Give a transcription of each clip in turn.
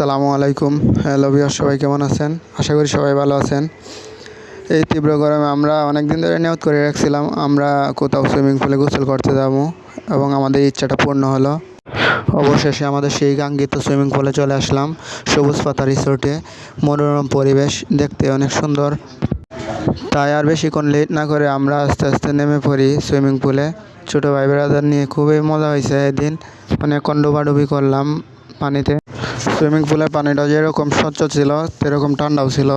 আসসালামু আলাইকুম। হ্যালো বিয়ার সবাই কেমন আছেন? আশা করি সবাই ভালো আছেন। এই তীব্র গরমে আমরা অনেক দিন ধরে নিয়ত করে রাখছিলাম, আমরা কোথাও সুইমিং পুলে গোসল করতে যাব এবং আমাদের ইচ্ছাটা পূর্ণ হলো। অবশেষে আমাদের সেই কাঙ্ক্ষিত সুইমিং পুলে চলে আসলাম, সবুজ পাতা রিসোর্টে। মনোরম পরিবেশ, দেখতে অনেক সুন্দর। তাই আর বেশিক্ষণ লেট না করে আমরা আস্তে আস্তে নেমে পড়ি সুইমিং পুলে। ছোটো ভাই ব্রাদার নিয়ে খুবই মজা হয়েছে এদিন। অনেকক্ষণ ডুবাডুবি করলাম পানিতে। সুইমিং পুলের পানিটা যেরকম স্বচ্ছ ছিল, সেরকম ঠান্ডাও ছিল।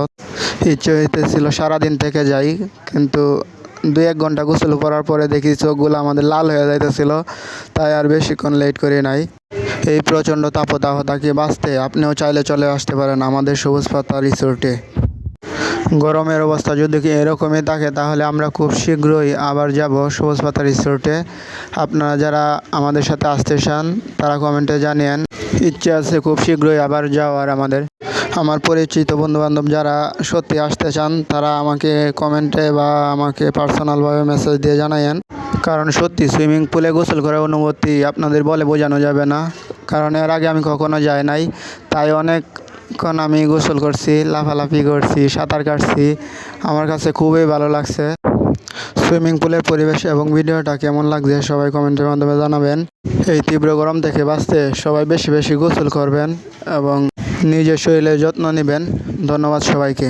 ইচ্ছে হইতেছিল সারাদিন থেকে যাই, কিন্তু দুই এক ঘণ্টা গোসল করার পরে দেখি চোখগুলো আমাদের লাল হয়ে যাইতেছিল, তাই আর বেশিক্ষণ লেট করি নাই। এই প্রচণ্ড তাপদাহ তাকে বাঁচতে? আপনিও চাইলে চলে আসতে পারেন আমাদের সবুজ পাতা রিসোর্টে। গরমের অবস্থা যদি কি এরকমই থাকে, তাহলে আমরা খুব শীঘ্রই আবার যাব সবুজ পাতা রিসোর্টে। আপনারা যারা আমাদের সাথে আসতে চান, তারা কমেন্টে জানিয়েন। ইচ্ছে আছে খুব শীঘ্রই আবার যাওয়ার আমাদের। আমার পরিচিত বন্ধুবান্ধব যারা সত্যি আসতে চান, তারা আমাকে কমেন্টে বা আমাকে পার্সোনালভাবে মেসেজ দিয়ে জানায়েন। কারণ সত্যি সুইমিং পুলে গোসল করার অনুমতি আপনাদের বলে বোঝানো যাবে না। কারণ এর আগে আমি কখনো যাই নাই, তাই অনেকক্ষণ আমি গোসল করছি, লাফালাফি করছি, সাঁতার কাটছি। আমার কাছে খুবই ভালো লাগছে। সুইমিং পুলের পরিবেশ এবং ভিডিওটা কেমন লাগছে সবাই কমেন্টের মাধ্যমে জানাবেন। এই তীব্র গরম থেকে বাঁচতে সবাই বেশি বেশি গোসল করবেন এবং নিজের শরীরের যত্ন নেবেন। ধন্যবাদ সবাইকে।